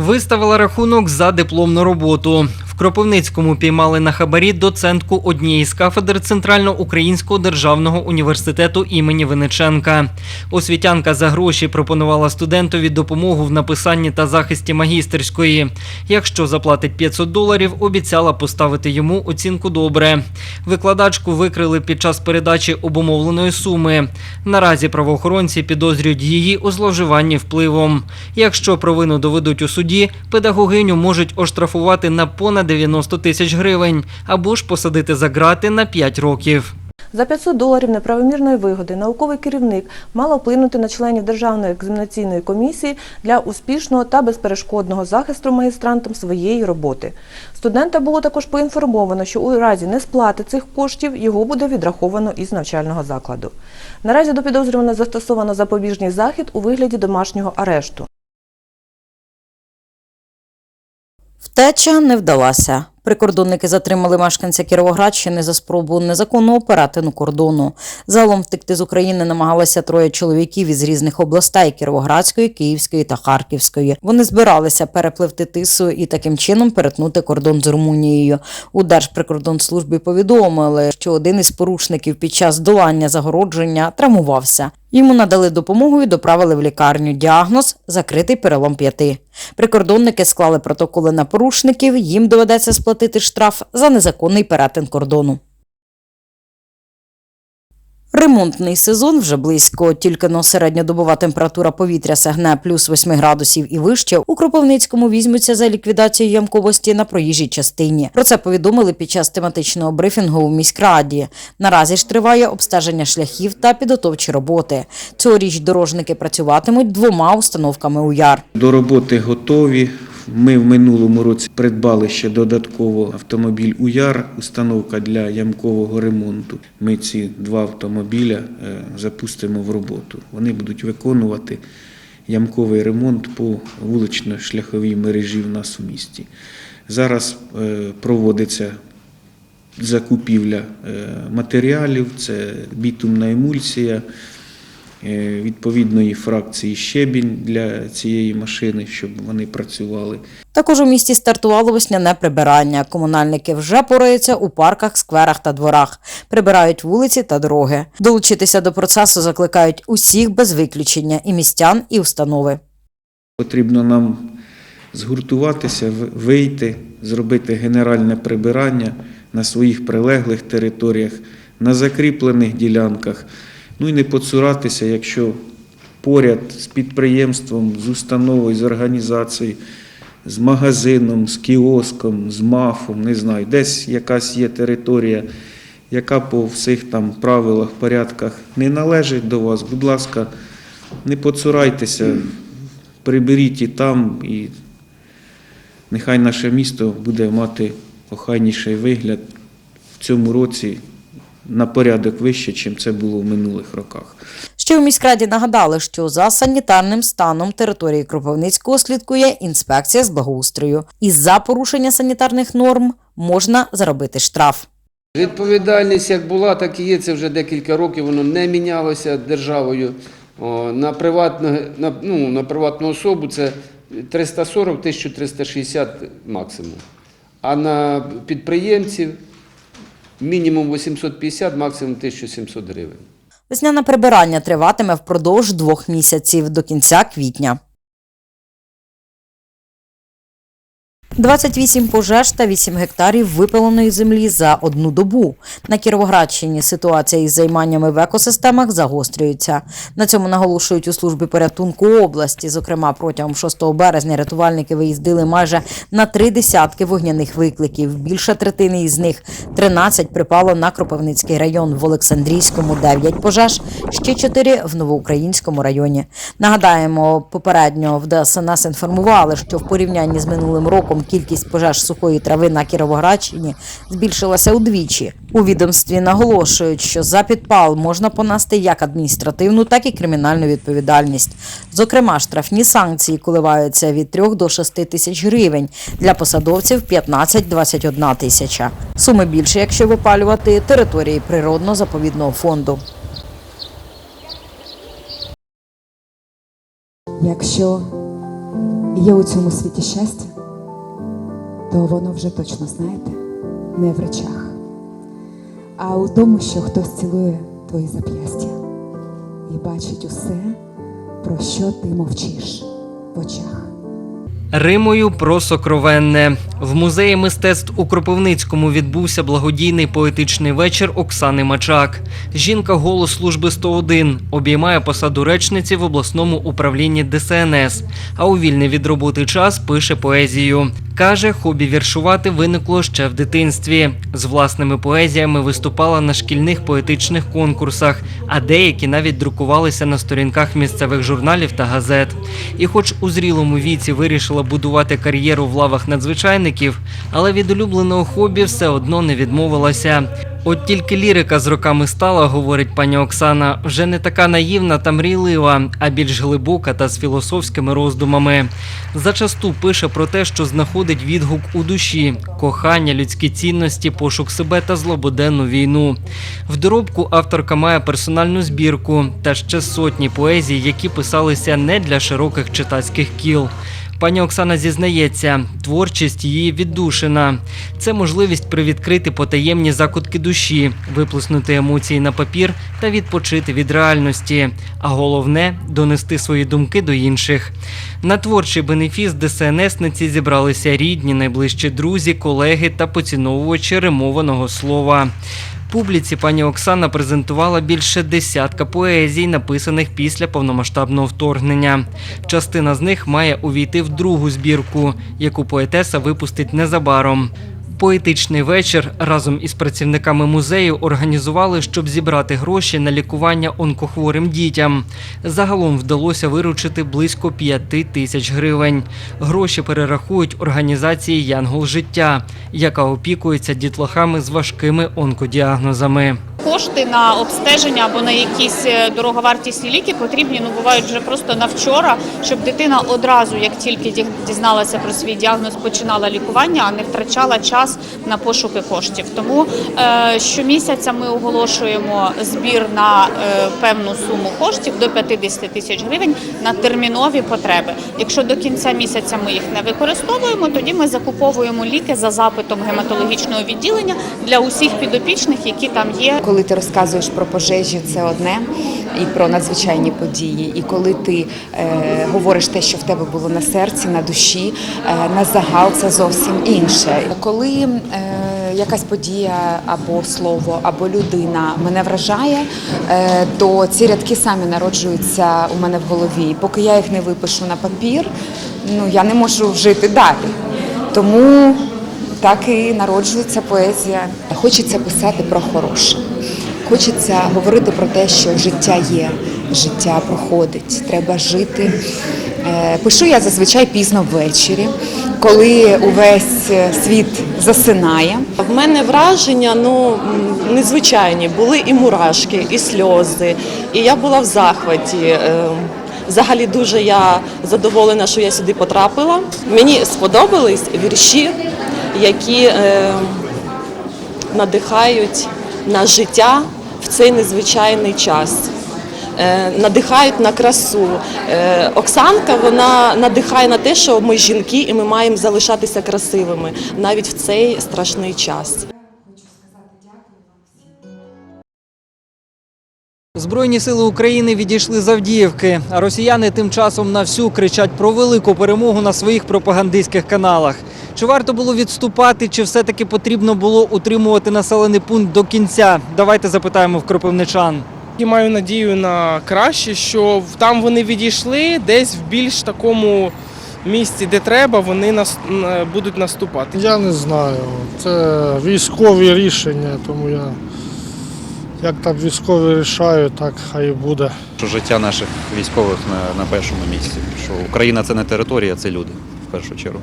Виставила рахунок за дипломну роботу. Кропивницькому піймали на хабарі доцентку однієї з кафедр Центрально-Українського державного університету імені Винниченка. Освітянка за гроші пропонувала студентові допомогу в написанні та захисті магістерської. Якщо заплатить 500 доларів, обіцяла поставити йому оцінку добре. Викладачку викрили під час передачі обумовленої суми. Наразі правоохоронці підозрюють її у зловживанні впливом. Якщо провину доведуть у суді, педагогиню можуть оштрафувати на понад 90 тисяч гривень або ж посадити за ґрати на 5 років. За 500 доларів неправомірної вигоди науковий керівник мала вплинути на членів Державної екзаменаційної комісії для успішного та безперешкодного захисту магістрантом своєї роботи. Студента було також поінформовано, що у разі несплати цих коштів його буде відраховано із навчального закладу. Наразі до підозрюваного застосовано запобіжний захід у вигляді домашнього арешту. Втеча не вдалася. Прикордонники затримали мешканця Кіровоградщини за спробу незаконного перетину кордону. Загалом втекти з України намагалися троє чоловіків із різних областей Кіровоградської, Київської та Харківської. Вони збиралися перепливти тису і таким чином перетнути кордон з Румунією. У Держприкордонслужбі повідомили, що один із порушників під час долання загородження травмувався. Йому надали допомогу і доправили в лікарню. Діагноз закритий перелом п'яти. Прикордонники склали протоколи на порушників. Їм доведеться сплатити штраф за незаконний перетин кордону. Ремонтний сезон вже близько. Тільки но середньодобова температура повітря сягне плюс 8 градусів і вище. У Кропивницькому візьмуться за ліквідацію ямковості на проїжджій частині. Про це повідомили під час тематичного брифінгу у міськраді. Наразі ж триває обстеження шляхів та підготовчі роботи. Цьогоріч дорожники працюватимуть двома установками у яр. До роботи готові. Ми в минулому році придбали ще додатково автомобіль УЯР, установка для ямкового ремонту. Ми ці два автомобіля е, запустимо в роботу. Вони будуть виконувати ямковий ремонт по вулично-шляховій мережі в нас у місті. Зараз е, проводиться закупівля е, матеріалів, це бітумна емульсія відповідної фракції щебінь для цієї машини, щоб вони працювали. Також у місті стартувало весняне прибирання. Комунальники вже пораються у парках, скверах та дворах, прибирають вулиці та дороги. Долучитися до процесу закликають усіх без виключення і містян, і установи. Потрібно нам згуртуватися, вийти, зробити генеральне прибирання на своїх прилеглих територіях, на закріплених ділянках. Ну і не поцуратися, якщо поряд з підприємством, з установою, з організацією, з магазином, з кіоском, з мафом, не знаю, десь якась є територія, яка по всіх там правилах, порядках не належить до вас, будь ласка, не поцурайтеся, приберіть і там, і нехай наше місто буде мати охайніший вигляд в цьому році на порядок вище, чим це було в минулих роках. Ще у міськраді нагадали, що за санітарним станом території Кропивницького слідкує інспекція з благоустрою. І за порушення санітарних норм можна заробити штраф. Відповідальність як була, так і є. Це вже декілька років. Воно не мінялося державою. На, приватну, на, ну, на приватну особу це 340-1360 максимум. А на підприємців мінімум 850, максимум 1700 гривень. Весняне прибирання триватиме впродовж двох місяців до кінця квітня. 28 пожеж та 8 гектарів випаленої землі за одну добу. На Кіровоградщині ситуація із займаннями в екосистемах загострюється. На цьому наголошують у службі порятунку області. Зокрема, протягом 6 березня рятувальники виїздили майже на три десятки вогняних викликів. Більша третини із них 13 припало на Кропивницький район в Олександрійському 9 пожеж, ще 4 в Новоукраїнському районі. Нагадаємо, попередньо в ДСНС інформували, що в порівнянні з минулим роком кількість пожеж сухої трави на Кіровоградщині збільшилася удвічі. У відомстві наголошують, що за підпал можна понести як адміністративну, так і кримінальну відповідальність. Зокрема, штрафні санкції коливаються від 3 до 6 тисяч гривень, для посадовців 15-21 тисяча. Суми більше, якщо випалювати території природно-заповідного фонду. Якщо є у цьому світі щастя, то воно вже точно знаєте, не в речах, а у тому, що хтось цілує твої зап'ястя і бачить усе, про що ти мовчиш в очах. Римою про сокровенне в музеї мистецтв у Кропивницькому відбувся благодійний поетичний вечір Оксани Мачак. Жінка голос служби 101 обіймає посаду речниці в обласному управлінні ДСНС. А у вільний від роботи час пише поезію. Каже, хобі віршувати виникло ще в дитинстві. З власними поезіями виступала на шкільних поетичних конкурсах, а деякі навіть друкувалися на сторінках місцевих журналів та газет. І, хоч у зрілому віці вирішила будувати кар'єру в лавах надзвичайників, але від улюбленого хобі все одно не відмовилася. От тільки лірика з роками стала, говорить пані Оксана, вже не така наївна та мрійлива, а більш глибока та з філософськими роздумами. Зачасту пише про те, що знаходить відгук у душі, кохання, людські цінності, пошук себе та злободенну війну. В доробку авторка має персональну збірку та ще сотні поезій, які писалися не для широких читацьких кіл. Пані Оксана зізнається, творчість її віддушина. Це можливість привідкрити потаємні закутки душі, виплеснути емоції на папір та відпочити від реальності. А головне донести свої думки до інших. На творчий бенефіс ДСНСниці зібралися рідні, найближчі друзі, колеги та поціновувачі римованого слова. Публіці пані Оксана презентувала більше десятка поезій, написаних після повномасштабного вторгнення. Частина з них має увійти в другу збірку, яку поетеса випустить незабаром. Поетичний вечір разом із працівниками музею організували, щоб зібрати гроші на лікування онкохворим дітям. Загалом вдалося виручити близько 5 тисяч гривень. Гроші перерахують організації Янгол життя, яка опікується дітлахами з важкими онкодіагнозами. Кошти на обстеження або на якісь е, дороговартісні ліки потрібні ну бувають вже просто на вчора, щоб дитина одразу, як тільки ді- дізналася про свій діагноз, починала лікування, а не втрачала час на пошуки коштів. Тому е, щомісяця ми оголошуємо збір на е, певну суму коштів до 50 тисяч гривень на термінові потреби. Якщо до кінця місяця ми їх не використовуємо, тоді ми закуповуємо ліки за запитом гематологічного відділення для усіх підопічних, які там є. Коли ти розказуєш про пожежі, це одне, і про надзвичайні події. І коли ти е, говориш те, що в тебе було на серці, на душі, е, на загал, це зовсім інше. Коли е, якась подія або слово, або людина мене вражає, е, то ці рядки самі народжуються у мене в голові. Поки я їх не випишу на папір, ну я не можу жити далі. Тому так і народжується поезія. Хочеться писати про хороше. Хочеться говорити про те, що життя є, життя проходить, треба жити. Е, Пишу я зазвичай пізно ввечері, коли увесь е, світ засинає. В мене враження ну незвичайні. Були і мурашки, і сльози. І я була в захваті. Е, Взагалі дуже я задоволена, що я сюди потрапила. Мені сподобались вірші, які е, надихають на життя в цей незвичайний час. Е, Надихають на красу. Е, Оксанка вона надихає на те, що ми жінки і ми маємо залишатися красивими навіть в цей страшний час. Збройні сили України відійшли з Авдіївки, а росіяни тим часом на всю кричать про велику перемогу на своїх пропагандистських каналах. Чи варто було відступати, чи все-таки потрібно було утримувати населений пункт до кінця? Давайте запитаємо в кропивничан. І маю надію на краще, що там вони відійшли, десь в більш такому місці, де треба, вони нас будуть наступати. Я не знаю. Це військові рішення, тому я як там військові рішають, так хай і буде. що життя наших військових на, на першому місці. Що Україна це не територія, це люди в першу чергу.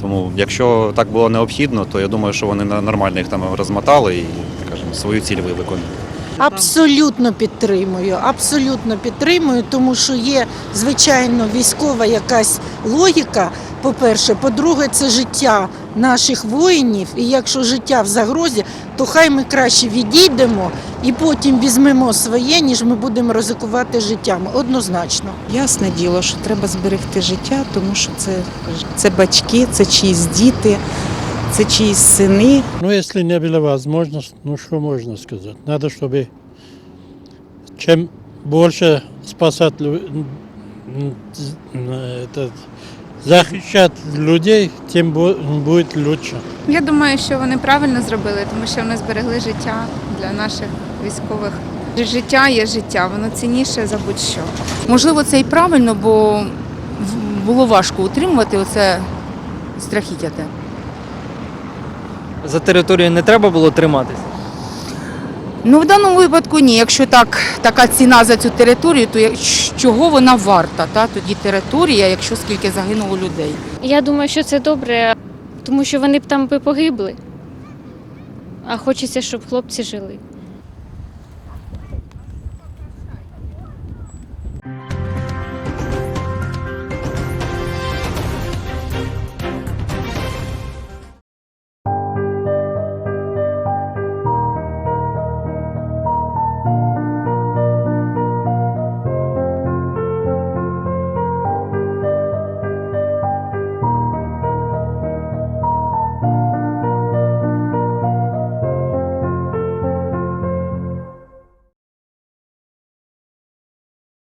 Тому, якщо так було необхідно, то я думаю, що вони нормально їх там розмотали і скажімо, свою ціль виконали. Абсолютно підтримую, абсолютно підтримую, тому що є звичайно військова якась логіка. По-перше, по-друге, це життя наших воїнів, і якщо життя в загрозі, то хай ми краще відійдемо і потім візьмемо своє, ніж ми будемо ризикувати життям. Однозначно. Ясне діло, що треба зберегти життя, тому що це, це батьки, це чиїсь діти, це чиїсь сини. Ну, если не было возможности, ну что можно сказать? Надо, чтобы чем больше спасать лю- м, з- м, этот, захищать людей, тем бу- будет лучше. Я думаю, що вони правильно зробили, тому що вони зберегли життя для наших військових. Життя є життя, воно цінніше за будь-що. Можливо, це і правильно, бо в- було важко утримувати оце страхіття. За територію не треба було триматися. Ну, в даному випадку ні. Якщо так, така ціна за цю територію, то чого вона варта? Та? Тоді територія, якщо скільки загинуло людей. Я думаю, що це добре, тому що вони б там би погибли. А хочеться, щоб хлопці жили.